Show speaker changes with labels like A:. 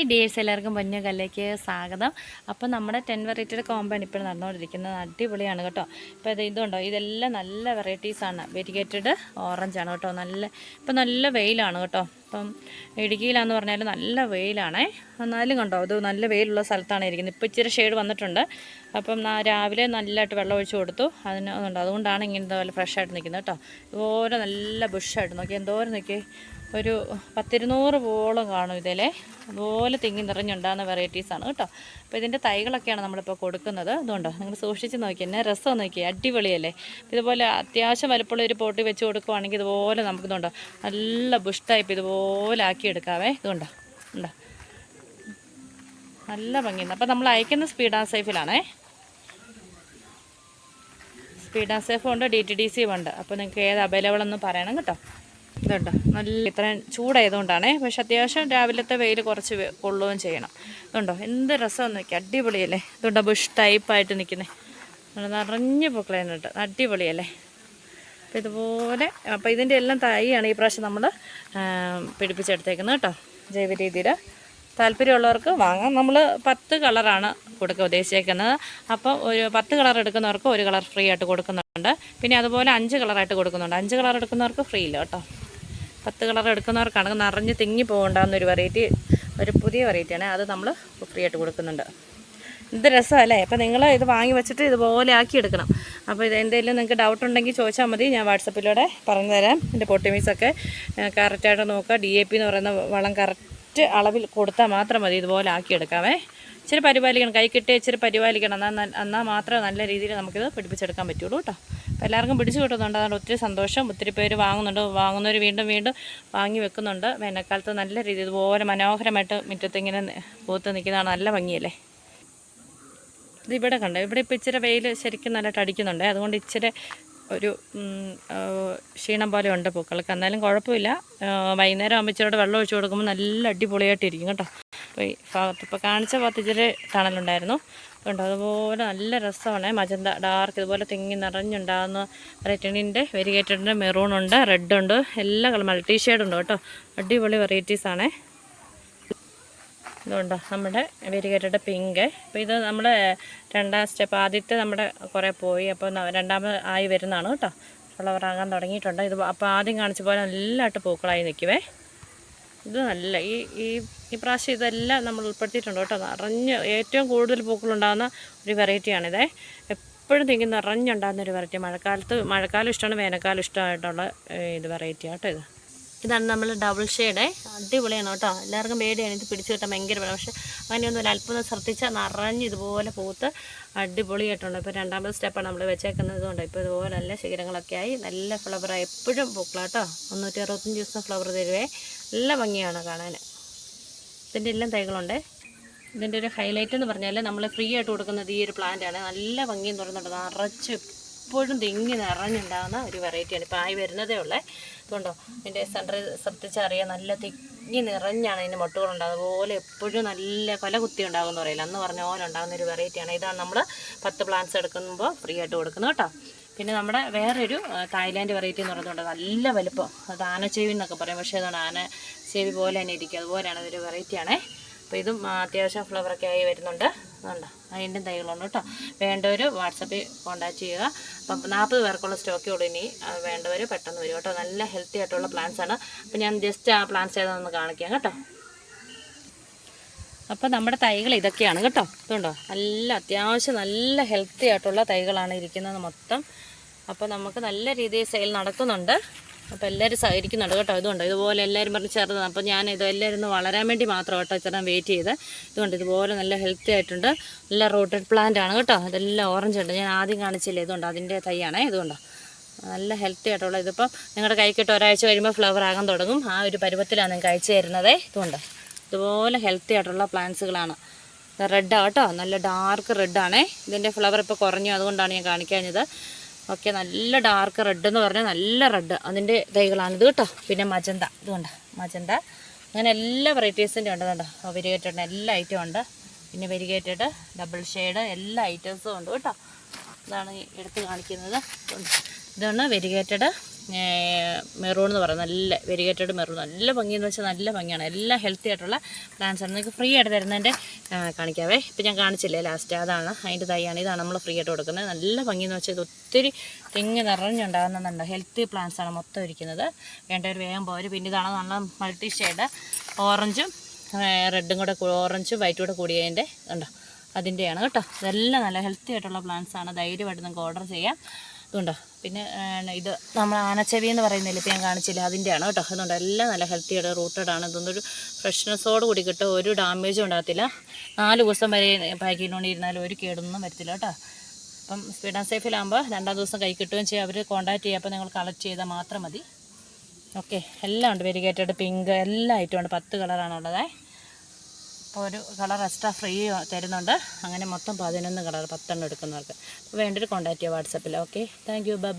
A: Hi dears എല്ലാവർക്കും പൊന്നു കല്ലേക്ക് സ്വാഗതം. അപ്പോൾ നമ്മുടെ ടെൻ വെറൈറ്റിയുടെ കോമ്പാണ് ഇപ്പോൾ നടന്നുകൊണ്ടിരിക്കുന്നത്. അടിപൊളിയാണ് കേട്ടോ. ഇപ്പോൾ ഇത് ഇതുണ്ടോ? ഇതെല്ലാം നല്ല വെറൈറ്റീസാണ് വെരിഗേറ്റഡ് ഓറഞ്ചാണ് കേട്ടോ. നല്ല ഇപ്പം നല്ല വെയിലാണ് കേട്ടോ. ഇപ്പം ഇടുക്കിയിലാന്ന് പറഞ്ഞാൽ നല്ല വെയിലാണേ. എന്നാലും കണ്ടോ അത് നല്ല വെയിലുള്ള സ്ഥലത്താണ് ഇരിക്കുന്നത്. ഇപ്പോൾ ഇച്ചിരി ഷെയ്ഡ് വന്നിട്ടുണ്ട്. അപ്പം രാവിലെ നല്ലതായിട്ട് വെള്ളം ഒഴിച്ചു കൊടുത്തു. അതിന് അതുകൊണ്ട് അതുകൊണ്ടാണ് ഇങ്ങനത്തെ പോലെ ഫ്രഷായിട്ട് നിൽക്കുന്നത് കേട്ടോ ഇതുപോലെ നല്ല ബുഷായിട്ട് നോക്കി. എന്തോരം നോക്കി ഒരു പത്തിരുന്നൂറ് പോളം കാണും ഇതിലെ. അതുപോലെ തിങ്ങി നിറഞ്ഞുണ്ടാകുന്ന വെറൈറ്റീസാണ് കേട്ടോ. അപ്പോൾ ഇതിന്റെ തൈകളൊക്കെയാണ് നമ്മളിപ്പോൾ കൊടുക്കുന്നത്. അതുകൊണ്ടോ നിങ്ങൾ സൂക്ഷിച്ച് നോക്കി. എന്നെ രസം നോക്കി അടിപൊളിയല്ലേ? ഇതുപോലെ അത്യാവശ്യം വലുപ്പമുള്ള ഒരു പോട്ടി വെച്ച് കൊടുക്കുവാണെങ്കിൽ ഇതുപോലെ നമുക്ക് നമുക്കിതുണ്ടോ നല്ല ബുഷ് ടൈപ്പ് ഇതുപോലെ ആക്കി എടുക്കാവേ. ഇതുകൊണ്ടോ ഉണ്ടോ നല്ല ഭംഗിയുണ്ട്. അപ്പോൾ നമ്മൾ അയക്കുന്ന സ്പീഡ് ആൻഡ് സേഫിലാണേ. സ്പീഡ് ആൻഡ് സേഫും ഉണ്ട് ഡി ടി ഡി സിയും ഉണ്ട്. അപ്പോൾ നിങ്ങൾക്ക് ഏത് അവൈലബിൾ എന്ന് പറയണം കേട്ടോ. ഇതുണ്ട്? നല്ല ഇത്രയും ചൂടായതുകൊണ്ടാണേ. പക്ഷെ അത്യാവശ്യം രാവിലത്തെ വെയിൽ കുറച്ച് കൊള്ളുകയും ചെയ്യണം. ഇതുണ്ടോ? എന്ത് രസമെന്ന് നോക്കി അടിപൊളിയല്ലേ? ഇതുണ്ടോ? ബുഷ് ടൈപ്പായിട്ട് നിൽക്കുന്നത് നിറഞ്ഞ് പൊക്കളയുന്നുണ്ട്. അടിപൊളിയല്ലേ? അപ്പോൾ ഇതുപോലെ അപ്പോൾ ഇതിന്റെ എല്ലാം തൈയാണ് ഈ പ്രാവശ്യം നമ്മൾ പിടിപ്പിച്ചെടുത്തേക്കുന്നത് കേട്ടോ ജൈവ രീതിയിൽ താല്പര്യമുള്ളവർക്ക് വാങ്ങാം. നമ്മൾ പത്ത് കളറാണ് കൊടുക്കുക ഉദ്ദേശിച്ചേക്കുന്നത്. അപ്പോൾ ഒരു പത്ത് കളർ എടുക്കുന്നവർക്ക് ഒരു കളർ ഫ്രീ ആയിട്ട് കൊടുക്കുന്നുണ്ട്. പിന്നെ അതുപോലെ അഞ്ച് കളറായിട്ട് കൊടുക്കുന്നുണ്ട്. അഞ്ച് കളർ എടുക്കുന്നവർക്ക് ഫ്രീ ഇല്ല കേട്ടോ. പത്ത് കളർ എടുക്കുന്നവർക്കാണ് നിറഞ്ഞ് തിങ്ങി പോകണ്ടാവുന്ന ഒരു വെറൈറ്റി ഒരു പുതിയ വെറൈറ്റിയാണ് അത് നമ്മൾ ഫ്രീ ആയിട്ട് കൊടുക്കുന്നുണ്ട്. ഇത് രസമല്ലേ? അപ്പോൾ നിങ്ങൾ ഇത് വാങ്ങി വെച്ചിട്ട് ഇതുപോലെ ആക്കി എടുക്കണം അപ്പോൾ ഇത് എന്തെങ്കിലും നിങ്ങൾക്ക് ഡൗട്ട് ഉണ്ടെങ്കിൽ ചോദിച്ചാൽ മതി. ഞാൻ വാട്സപ്പിലൂടെ പറഞ്ഞു തരാം. എന്റെ പൊട്ടിമീസൊക്കെ കറക്റ്റായിട്ട് നോക്കുക. ഡി എ പി എന്ന് പറയുന്ന വളം കറക്റ്റ് അളവിൽ കൊടുത്താൽ മാത്രം മതി. ഇതുപോലെ ആക്കി എടുക്കാമേ ഇച്ചിരി പരിപാലിക്കണം. കൈ കിട്ടി ഇച്ചിരി പരിപാലിക്കണം. എന്നാൽ എന്നാൽ മാത്രമേ നല്ല രീതിയിൽ നമുക്കിത് പിടിപ്പിച്ചെടുക്കാൻ പറ്റുള്ളൂ കേട്ടോ. അപ്പോൾ എല്ലാവർക്കും പിടിച്ചു കിട്ടുന്നുണ്ട്. അതുകൊണ്ട് ഒത്തിരി സന്തോഷം. ഒത്തിരി പേര് വാങ്ങുന്നുണ്ട്. വാങ്ങുന്നവർ വീണ്ടും വീണ്ടും വാങ്ങി വെക്കുന്നുണ്ട്. വേനൽക്കാലത്ത് നല്ല രീതിയിൽ ഇതുപോലെ മനോഹരമായിട്ട് മുറ്റത്തിങ്ങനെ പൂത്ത് നിൽക്കുന്നതാണ് നല്ല ഭംഗിയല്ലേ? ഇവിടെ കണ്ടോ? ഇവിടെ ഇപ്പോൾ ഇച്ചിരി വെയിൽ ശരിക്കും നല്ലതായിട്ട് അടിക്കുന്നുണ്ട്. അതുകൊണ്ട് ഇച്ചിരി ഒരു ക്ഷീണം പോലെ ഉണ്ട് പൂക്കൾക്ക്. എന്നാലും കുഴപ്പമില്ല. വൈകുന്നേരം ആകുമ്പോൾ ഇച്ചിരി വെള്ളം ഒഴിച്ചു കൊടുക്കുമ്പോൾ നല്ല അടിപൊളിയായിട്ടിരിക്കും കേട്ടോ. അപ്പോൾ ഈ ഭാഗത്ത് ഇപ്പോൾ കാണിച്ച ഭാഗത്ത് ഇച്ചിരി തണലുണ്ടായിരുന്നു. അതുകൊണ്ട് അതുപോലെ നല്ല രസമാണ്. മജന്ത ഡാർക്ക് ഇതുപോലെ തിങ്ങി നിറഞ്ഞുണ്ടാകുന്ന റെറ്റണിന്റെ വെരിഗേറ്റഡിന്റെ മെറൂൺ ഉണ്ട് റെഡ് ഉണ്ട് എല്ലാ കളർ മൾട്ടി ഷെയ്ഡ് ഉണ്ട് കേട്ടോ. അടിപൊളി വെറൈറ്റീസാണേ. ഇതുണ്ട്? നമ്മുടെ വെരിഗേറ്റഡ് പിങ്ക് അപ്പോൾ ഇത് നമ്മൾ രണ്ടാം സ്റ്റെപ്പ് ആദ്യത്തെ നമ്മുടെ കുറേ പോയി. അപ്പോൾ രണ്ടാമത് ആയി വരുന്നതാണ് കേട്ടോ. ഫ്ലവർ ആകാൻ തുടങ്ങിയിട്ടുണ്ട്. ഇത് അപ്പോൾ ആദ്യം കാണിച്ച പോലെ നല്ലതായിട്ട് പൂക്കളായി നിൽക്കുവേ ഇത് നല്ല ഈ ഈ ഈ പ്രാവശ്യം ഇതെല്ലാം നമ്മൾ ഉൾപ്പെടുത്തിയിട്ടുണ്ട് കേട്ടോ. നിറഞ്ഞ് ഏറ്റവും കൂടുതൽ പൂക്കളുണ്ടാകുന്ന ഒരു വെറൈറ്റിയാണിത് എപ്പോഴും തിങ്ങി നിറഞ്ഞുണ്ടാകുന്ന ഒരു വെറൈറ്റി മഴക്കാലത്ത് മഴക്കാലം ഇഷ്ടമാണ് വേനൽക്കാലം ഇഷ്ടമായിട്ടുള്ള ഇത് വെറൈറ്റി ആട്ടോ ഇത്. ഇതാണ് നമ്മൾ ഡബിൾ ഷെയ്ഡ് അടിപൊളിയാണ് കേട്ടോ. എല്ലാവർക്കും പേടിയാണ് ഇത് പിടിച്ചു കിട്ടാൻ ഭയങ്കര വേണം പക്ഷേ അങ്ങനെയൊന്നും അല്പം ഒന്ന് ശ്രദ്ധിച്ചാൽ നിറഞ്ഞ് ഇതുപോലെ പൂത്ത് അടിപൊളിയായിട്ടുണ്ട്. ഇപ്പോൾ രണ്ടാമത്തെ സ്റ്റെപ്പാണ് നമ്മൾ വെച്ചേക്കുന്നത് കൊണ്ട്. ഇപ്പോൾ ഇതുപോലെ നല്ല ശിഖരങ്ങളൊക്കെ ആയി നല്ല ഫ്ലവറായി എപ്പോഴും പൂക്കളാട്ടോ മുന്നൂറ്റി അറുപത്തഞ്ച് ദിവസം ഫ്ലവർ തരുവേ. നല്ല ഭംഗിയാണ് കാണാൻ. ഇതിന്റെ എല്ലാം തൈകളുണ്ട്. ഇതിന്റെ ഒരു ഹൈലൈറ്റ് എന്ന് പറഞ്ഞാൽ നമ്മൾ ഫ്രീ ആയിട്ട് കൊടുക്കുന്നത് ഈ ഒരു പ്ലാന്റാണ് ആണ്. നല്ല ഭംഗിയും തുറന്നുണ്ട് നിറച്ച് എപ്പോഴും തിങ്ങി നിറഞ്ഞുണ്ടാകുന്ന ഒരു വെറൈറ്റിയാണ്. ഇപ്പോൾ ആയി വരുന്നതേ ഉള്ളേ. അതുകൊണ്ടോ ഇതിന്റെ സെന്റർ ശ്രദ്ധിച്ചറിയാം നല്ല തിങ്ങി നിറഞ്ഞാണ് ഇതിന്റെ മുട്ടുകളുണ്ടാകുന്നത് അതുപോലെ എപ്പോഴും നല്ല കൊല കുത്തി ഉണ്ടാകുമെന്ന് പറയില്ല. അന്ന് പറഞ്ഞ പോലെ ഉണ്ടാകുന്ന ഒരു വെറൈറ്റിയാണ്. ഇതാണ് നമ്മൾ പത്ത് പ്ലാന്റ്സ് എടുക്കുമ്പോൾ ഫ്രീ ആയിട്ട് കൊടുക്കുന്നത് കേട്ടോ. പിന്നെ നമ്മുടെ വേറൊരു തായ്ലാൻഡ് വെറൈറ്റി എന്ന് പറയുന്നുണ്ട് നല്ല വലുപ്പം. അത് ആനച്ചേവി എന്നൊക്കെ പറയും. പക്ഷേ അതാണ് ആനച്ചേവി ചെവി പോലെ തന്നെ ഇരിക്കും. അതുപോലെയാണ് അതൊരു വെറൈറ്റിയാണേ. അപ്പോൾ ഇതും അത്യാവശ്യം ഫ്ലവറൊക്കെ ആയി വരുന്നുണ്ട്. അതുകൊണ്ട് അതിന്റെ തൈകളുണ്ട് കേട്ടോ. വേണ്ടവർ വാട്സപ്പിൽ കോണ്ടാക്ട് ചെയ്യുക. അപ്പം നാൽപ്പത് പേർക്കുള്ള സ്റ്റോക്കേ ഉള്ളൂ ഇനി. വേണ്ടവർ പെട്ടെന്ന് വരും കേട്ടോ. നല്ല ഹെൽത്തി ആയിട്ടുള്ള പ്ലാന്റ്സ് ആണ്. അപ്പോൾ ഞാൻ ജസ്റ്റ് ആ പ്ലാന്റ്സ് ഏതാണെന്ന് കാണിക്കാം കേട്ടോ. അപ്പോൾ നമ്മുടെ തൈകൾ ഇതൊക്കെയാണ് കേട്ടോ. ഇതുണ്ടോ? നല്ല അത്യാവശ്യം നല്ല ഹെൽത്തി ആയിട്ടുള്ള തൈകളാണ് ഇരിക്കുന്നത് മൊത്തം. അപ്പോൾ നമുക്ക് നല്ല രീതിയിൽ സെയിൽ നടക്കുന്നുണ്ട്. അപ്പോൾ എല്ലാവരും സഹകരിക്കുന്നുണ്ട് കേട്ടോ അതുകൊണ്ട് ഇതുപോലെ എല്ലാവരും പറഞ്ഞ് ചേർന്നതാണ്. അപ്പോൾ ഞാൻ ഇത് എല്ലാവരും ഒന്ന് വളരാൻ വേണ്ടി മാത്രം കേട്ടോ ചേട്ടൻ വെയിറ്റ് ചെയ്ത്. ഇതുകൊണ്ട് ഇതുപോലെ നല്ല ഹെൽത്തി ആയിട്ടുണ്ട്. നല്ല റോട്ടഡ് പ്ലാന്റ് ആണ് കേട്ടോ. ഇതെല്ലാം ഓറഞ്ച് ഉണ്ട്. ഞാൻ ആദ്യം കാണിച്ചില്ലേ? ഇതുകൊണ്ട് അതിന്റെ തൈയാണേ. ഇതുകൊണ്ടോ. നല്ല ഹെൽത്തി ആയിട്ടുള്ള ഇതിപ്പം നിങ്ങളുടെ കൈക്കിട്ട് ഒരാഴ്ച കഴിയുമ്പോൾ ഫ്ലവർ ആകാൻ തുടങ്ങും. ആ ഒരു പരുവത്തിലാണ് നിങ്ങൾക്ക് അയച്ചു തരുന്നത്. ഇതുകൊണ്ട് ഇതുപോലെ ഹെൽത്തി ആയിട്ടുള്ള പ്ലാന്റ്സുകളാണ് റെഡ് കേട്ടോ. നല്ല ഡാർക്ക് റെഡാണേ ഇതിന്റെ ഫ്ലവർ ഇപ്പോൾ കുറഞ്ഞു. അതുകൊണ്ടാണ് ഞാൻ കാണിക്കാഞ്ഞത്. ഓക്കെ നല്ല ഡാർക്ക് റെഡ് എന്ന് പറഞ്ഞാൽ നല്ല റെഡ് അതിന്റെ തൈകളാണിത് കേട്ടോ. പിന്നെ മജന്ത. ഇതുകൊണ്ട് മജന്ത. അങ്ങനെ എല്ലാ വെറൈറ്റീസിന്റെ ഉണ്ട് കേട്ടോ വെരിഗേറ്റഡ് എല്ലാ ഐറ്റവും ഉണ്ട്. പിന്നെ വെരിഗേറ്റഡ് ഡബിൾ ഷെയ്ഡ് എല്ലാ ഐറ്റംസും ഉണ്ട് കേട്ടോ. ഇതാണ് എടുത്ത് കാണിക്കുന്നത്. ഇതാണ് വെരിഗേറ്റഡ് മെറൂൺ എന്ന് പറയുന്നത് നല്ല വെരിഗേറ്റഡ് മെറൂൺ. നല്ല ഭംഗിയെന്ന് വെച്ചാൽ നല്ല ഭംഗിയാണ്. എല്ലാ ഹെൽത്തി ആയിട്ടുള്ള പ്ലാന്റ്സ് ആണ്. നിങ്ങൾക്ക് ഫ്രീ ആയിട്ട് തരുന്നതിന്റെ കാണിക്കാവേ. ഇപ്പം ഞാൻ കാണിച്ചില്ലേ ലാസ്റ്റ് അതാണ്. അതിന്റെ തൈയാണ്. ഇതാണ് നമ്മൾ ഫ്രീ ആയിട്ട് കൊടുക്കുന്നത്. നല്ല ഭംഗിയെന്ന് വെച്ചാൽ ഇത് ഒത്തിരി തെങ്ങ് നിറഞ്ഞുണ്ടാകുന്നുണ്ട്. ഹെൽത്തി പ്ലാന്റ്സ് ആണ് മൊത്തം ഇരിക്കുന്നത്. വേണ്ടവർ വേഗം പോര്. പിന്നെ ഇതാണ് നല്ല മൾട്ടി ഷെയ്ഡ് ഓറഞ്ചും റെഡും കൂടെ ഓറഞ്ചും വൈറ്റും കൂടെ കൂടിയതിന്റെ ഉണ്ടോ അതിന്റെയാണ് കേട്ടോ. ഇതെല്ലാം നല്ല ഹെൽത്തി ആയിട്ടുള്ള പ്ലാന്റ്സ് ആണ്. ധൈര്യമായിട്ട് നിങ്ങൾക്ക് ഓർഡർ ചെയ്യാം. ഇതുണ്ടോ? പിന്നെ ഇത് നമ്മൾ ആനച്ചെവി എന്ന് പറയുന്നില്ല ഇപ്പം ഞാൻ കാണിച്ചില്ല? അതിന്റെയാണ് കേട്ടോ. അതുകൊണ്ട് എല്ലാം നല്ല ഹെൽത്തി ആയിട്ട് റൂട്ടഡ് ആണ്. ഇതൊന്നും ഒരു ഫ്രഷ്നെസ്സോട് കൂടി കിട്ടും. ഒരു ഡാമേജും ഉണ്ടാകത്തില്ല. നാല് ദിവസം വരെ പാക്കിക്കൊണ്ട് ഇരുന്നാലും ഒരു കേടൊന്നും വരത്തില്ല കേട്ടോ. അപ്പം സ്പീഡ് ആൻഡ് സേഫിലാകുമ്പോൾ രണ്ടാം ദിവസം കൈ കിട്ടുകയും ചെയ്യും. അവർ കോൺടാക്ട് ചെയ്യുക. അപ്പോൾ നിങ്ങൾ കളക്ട് ചെയ്താൽ മാത്രം മതി. ഓക്കെ എല്ലാം ഉണ്ട്. വെരിഗേറ്റഡ് പിങ്ക് എല്ലാ ഐറ്റം ഉണ്ട്. പത്ത് കളറാണ് ഉള്ളത് അപ്പോൾ ഒരു കളർ എക്സ്ട്രാ ഫ്രീ തരുന്നുണ്ട്. അങ്ങനെ മൊത്തം പതിനൊന്ന് കളർ പത്തെണ്ണം എടുക്കുന്നവർക്ക്. വേണ്ടൊരു കോൺടാക്ട് ചെയ്യുക വാട്സപ്പിൽ ഓക്കെ താങ്ക് യു ബൈ